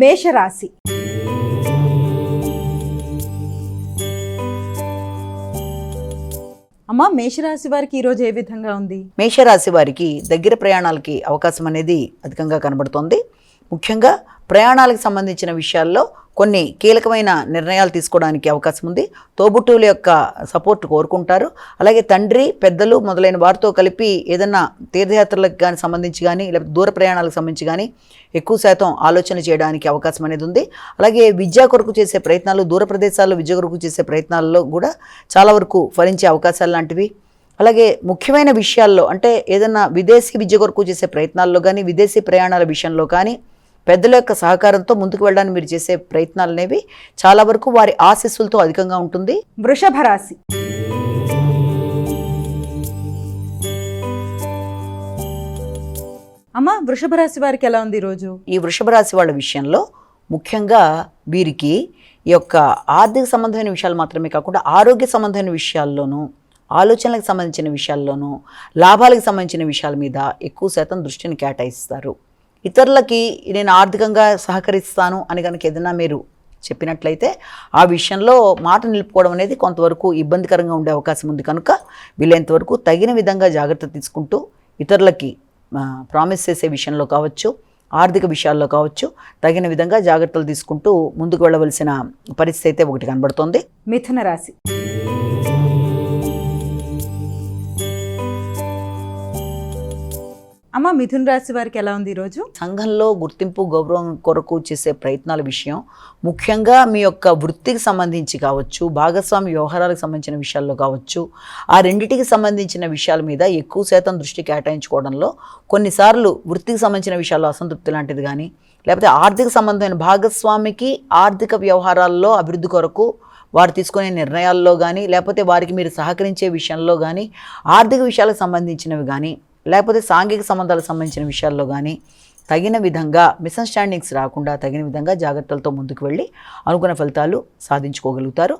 మేషరాశి. అమ్మా మేషరాశి వారికి ఈరోజు ఏ విధంగా ఉంది? మేషరాశి వారికి దగ్గర ప్రయాణాలకి అవకాశం అనేది అధికంగా కనబడుతోంది. ముఖ్యంగా ప్రయాణాలకు సంబంధించిన విషయాల్లో కొన్ని కీలకమైన నిర్ణయాలు తీసుకోవడానికి అవకాశం ఉంది. తోబుట్టువుల యొక్క సపోర్ట్ కోరుకుంటారు. అలాగే తండ్రి పెద్దలు మొదలైన వారితో కలిపి ఏదన్నా తీర్థయాత్రలకు కానీ సంబంధించి కానీ లేకపోతే దూర ప్రయాణాలకు సంబంధించి కానీ ఎక్కువ శాతం ఆలోచన చేయడానికి అవకాశం అనేది ఉంది. అలాగే విద్యా కొరకు చేసే ప్రయత్నాలు దూర ప్రదేశాల్లో విద్య కొరకు చేసే ప్రయత్నాల్లో కూడా చాలా వరకు ఫలించే అవకాశాలు లాంటివి. అలాగే ముఖ్యమైన విషయాల్లో అంటే ఏదైనా విదేశీ విద్య కొరకు చేసే ప్రయత్నాల్లో కానీ విదేశీ ప్రయాణాల విషయంలో కానీ పెద్దల యొక్క సహకారంతో ముందుకు వెళ్ళడానికి మీరు చేసే ప్రయత్నాలు అనేవి చాలా వరకు వారి ఆశీస్సులతో అధికంగా ఉంటుంది. వృషభ రాశి. అమ్మా వృషభ రాశి వారికి ఎలా ఉంది ఈరోజు? ఈ వృషభ రాశి వాళ్ళ విషయంలో ముఖ్యంగా వీరికి ఈ యొక్క ఆర్థిక సంబంధమైన విషయాలు మాత్రమే కాకుండా ఆరోగ్య సంబంధమైన విషయాల్లోనూ ఆలోచనలకు సంబంధించిన విషయాల్లోనూ లాభాలకు సంబంధించిన విషయాల మీద ఎక్కువ శాతం దృష్టిని కేటాయిస్తారు. ఇతరులకి నేను ఆర్థికంగా సహకరిస్తాను అని కనుక ఏదైనా మీరు చెప్పినట్లయితే ఆ విషయంలో మాట నిలుపుకోవడం అనేది కొంతవరకు ఇబ్బందికరంగా ఉండే అవకాశం ఉంది. కనుక వీలైనంత వరకు తగిన విధంగా జాగ్రత్త తీసుకుంటూ ఇతరులకి ప్రామిస్ చేసే విషయంలో కావచ్చు ఆర్థిక విషయాల్లో కావచ్చు తగిన విధంగా జాగ్రత్తలు తీసుకుంటూ ముందుకు వెళ్ళవలసిన పరిస్థితి అయితే ఒకటి కనబడుతోంది. మిథున రాశి. అమ్మ మిథున్ రాశి వారికి ఎలా ఉంది ఈరోజు? సంఘంలో గుర్తింపు గౌరవం కొరకు చేసే ప్రయత్నాల విషయం ముఖ్యంగా మీ యొక్క వృత్తికి సంబంధించి కావచ్చు భాగస్వామి వ్యవహారాలకు సంబంధించిన విషయాల్లో కావచ్చు ఆ రెండింటికి సంబంధించిన విషయాల మీద ఎక్కువ శాతం దృష్టి కేటాయించుకోవడంలో కొన్నిసార్లు వృత్తికి సంబంధించిన విషయాల్లో అసంతృప్తి లాంటిది కానీ లేకపోతే ఆర్థిక సంబంధమైన భాగస్వామికి ఆర్థిక వ్యవహారాల్లో అభివృద్ధి కొరకు వారు తీసుకునే నిర్ణయాల్లో కానీ లేకపోతే వారికి మీరు సహకరించే విషయంలో కానీ ఆర్థిక విషయాలకు సంబంధించినవి కానీ లేకపోతే సాంఘిక సంబంధాలకు సంబంధించిన విషయాల్లో కానీ తగిన విధంగా మిస్అండర్స్టాండింగ్స్ రాకుండా తగిన విధంగా జాగ్రత్తలతో ముందుకు వెళ్ళి అనుకున్న ఫలితాలు సాధించుకోగలుగుతారు.